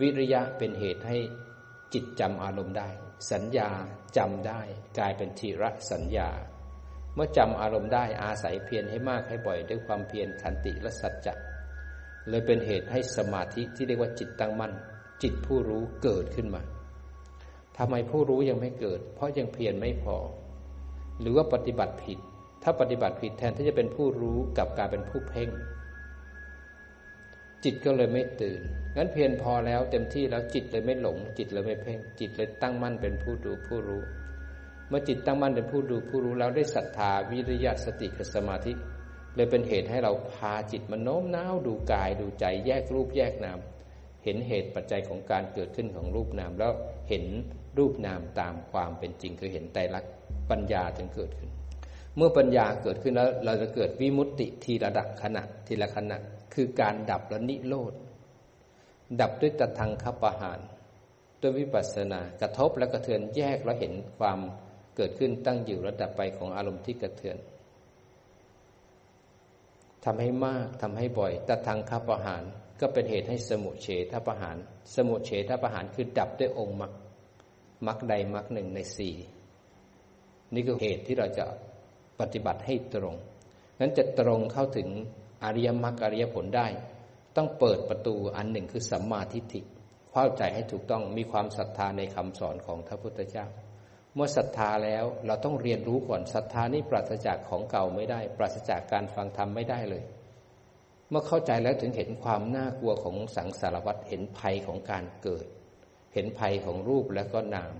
วิริยะเป็นเหตุให้จิตจำอารมณ์ได้ สัญญาจำได้กลายเป็นทีระสัญญา เมื่อจำอารมณ์ได้อาศัยเพียรให้มากให้บ่อยด้วยความเพียรขันติและสัจจะเลยเป็นเหตุให้สมาธิที่เรียกว่าจิตตั้งมั่น จิตผู้รู้เกิดขึ้นมาทำไมผู้รู้ยังไม่เกิด เพราะยังเพียรไม่พอ หรือว่าปฏิบัติผิด ถ้าปฏิบัติผิดแทนที่จะเป็นผู้รู้กับการเป็นผู้เพ่ง จิตก็เลยไม่ตื่น งั้นเพียรพอแล้วเต็มที่แล้วจิตเลยไม่หลง จิตเลยไม่เพ่ง จิตเลยตั้งมั่นเป็นผู้ดูผู้รู้ เมื่อจิตตั้งมั่นเป็นผู้ดูผู้รู้แล้วได้ศรัทธาวิริยะสติกับสมาธิ เลยเป็นเหตุให้เราพาจิตมันโน้มน้าวดูกายดูใจแยกรูปแยกนาม เห็นเหตุปัจจัยของการเกิดขึ้นของรูปนามแล้วเห็นรูปนามตามความเป็นจริงคือเห็นไตรลักษณ์ปัญญาจึงเกิดขึ้น เมื่อปัญญาเกิดขึ้นแล้ว เราจะเกิดวิมุตติทีระดับขณะทีละขณะ คือการดับและนิโรธ ดับด้วยตะทางคประหารด้วยวิปัสสนากระทบและกระเทือนแยกแล้วเห็นความเกิดขึ้นตั้งอยู่ระดับไปของอารมณ์ที่กระเทือนทำให้มากทำให้บ่อยตะทางคประหารก็เป็นเหตุให้สมุเฉทประหาร สมุเฉทประหารคือดับด้วยองค์มรรคมรรคใดมรรคหนึ่งในสี่นี่คือเหตุที่เราจะ ปฏิบัติให้ตรง นั้นจะตรงเข้าถึงอริยมรรคอริยผลได้ ต้องเปิดประตูอันหนึ่งคือสัมมาทิฏฐิเข้าใจให้ถูกต้องมีความศรัทธาในคำสอนของพระพุทธเจ้า เมื่อศรัทธาแล้วเราต้องเรียนรู้ก่อนศรัทธานี่ปราศจากของเก่าไม่ได้ ปราศจากการฟังธรรมไม่ได้เลย เมื่อเข้าใจแล้วถึงเห็นความน่ากลัวของสังสารวัฏเห็นภัยของการเกิด เห็นภัยของรูปและก็นาม